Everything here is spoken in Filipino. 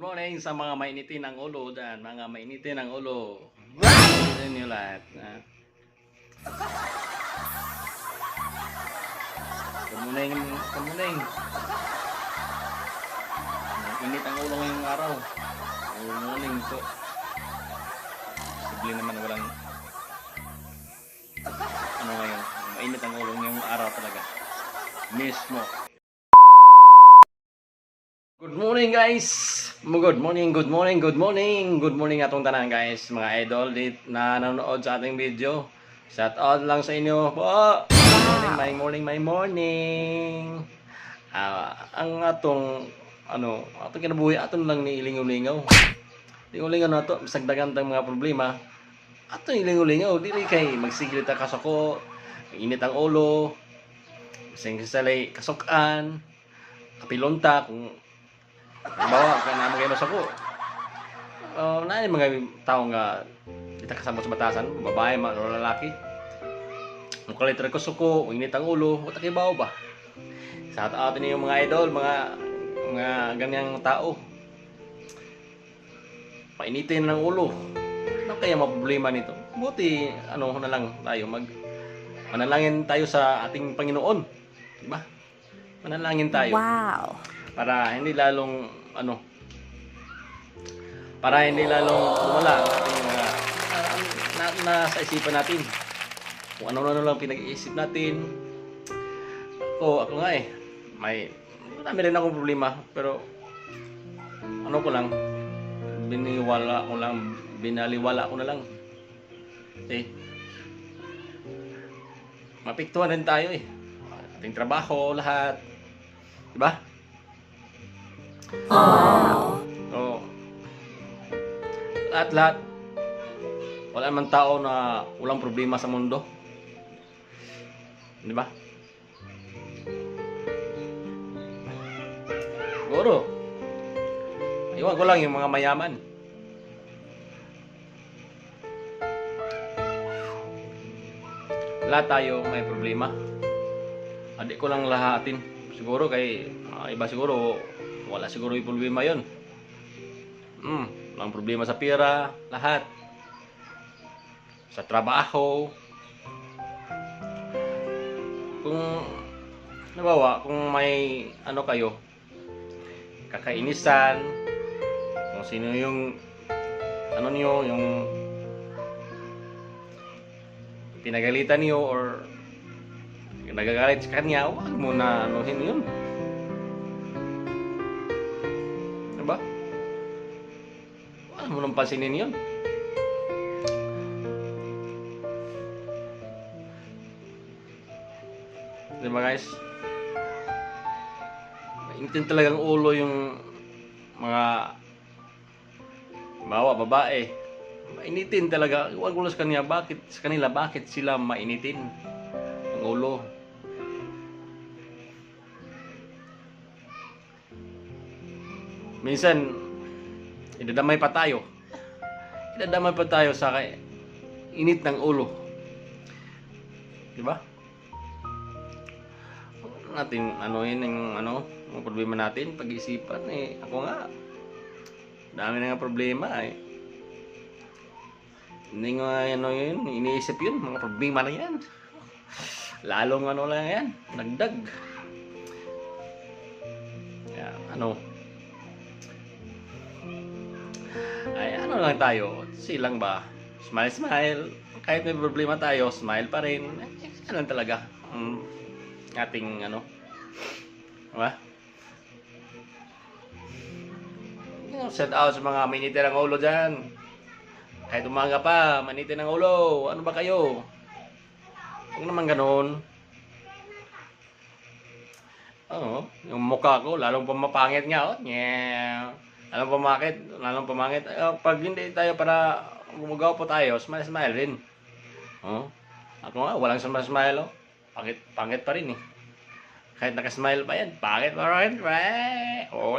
Good morning sa mga mainitin ang ulo dyan. Mga mainitin ang ulo. Sa inyo lahat. ah. Morning. Good morning. Init ang ulo ngayong araw. Good morning po. Posible naman na walang ano ngayon. Mainit ang ulo ngayong araw talaga. Mismo. Good morning guys! Good morning, good morning, good morning! Good morning atong tanan guys, mga idol dit na nanonood sa ating video. Shout out lang sa inyo po! Morning, my morning, my morning! Ah, ang atong ano, atong kinabuhi aton lang ni ilingaw-lingaw. Lingaw-lingaw na to, sagdagan tang mga problema. Atong ilingaw-lingaw, dili kay magsigil ta kasako, init ang ulo, sing salay kasukan, kapilonta kung Bawa ka na mga sa ko. Uh, na yung mga tao nga kita kasama sa batasan, babae man o lalaki. Ang kalitra ko suko, init ang ulo, wala kay bawo ba? Sa atin yung mga idol, mga mga ganyang tao. Painitin ng ulo. Ano kaya problema nito? Buti ano na lang tayo mag manalangin tayo sa ating Panginoon. Di ba? Manalangin tayo Wow. Para hindi lalong ano para hindi lalong ang ating na, na, nasa isipan natin. Kung ano ano lang pinag-iisip natin. Ako ako nga eh may marami rin akong problema pero ano ko lang biniwala ko lang binaliwala ko na lang. Eh mapiktuhan rin tayo eh. Ating trabaho lahat. Di ba Oo. Lahat lahat. Wala man tao na walang problema sa mundo. Di ba? Siguro. Iwan ko lang yung mga mayaman. Lahat tayo may problema. Adik ko lang lahatin. Siguro kay mga iba siguro wala siguro yung problema yon. Hmm, walang problema sa pera, lahat. Sa trabaho. Kung, nabawa, kung may, ano kayo, kakainisan, kung sino yung, ano niyo, yung, pinagalitan niyo or nagagalit sa kanya, huwag mo na anuhin yun. Diba? Wala mo nang pansinin yun. Diba guys? Mainitin talagang ulo yung mga bawa babae. Mainitin talaga. Huwag ulo sa kanila. Bakit sa kanila? Bakit sila mainitin? Ang ulo. Minsan, idadamay pa tayo. Idadamay pa tayo sa init ng ulo. Di ba? Natin ano yun yung ano, mga problema natin, pag-isipan eh. Ako nga, dami na nga problema eh. Hindi nga ano yun, iniisip yun, mga problema na yan. Lalong ano lang yan, nagdag. Kaya, ano, ano lang tayo, silang ba? Smile, smile. Kahit may problema tayo, smile pa rin. Eh, ganun talaga. Mm, ating ano. Diba? Shout out sa mga minitin ng ulo dyan. Kahit umaga pa, manitin ng ulo. Ano ba kayo? Huwag naman ganun. Oo, yung mukha ko, lalong pumapangit nga, oh. Yeah. Lalong pumakit, lalong pumangit. Eh, pag hindi tayo para gumagawa po tayo, smile, smile rin. Oh. Ako nga, walang smile, smile, oh. Pangit, pangit pa rin, eh. Kahit nakasmile pa yan, pangit pa rin, pre. Oh,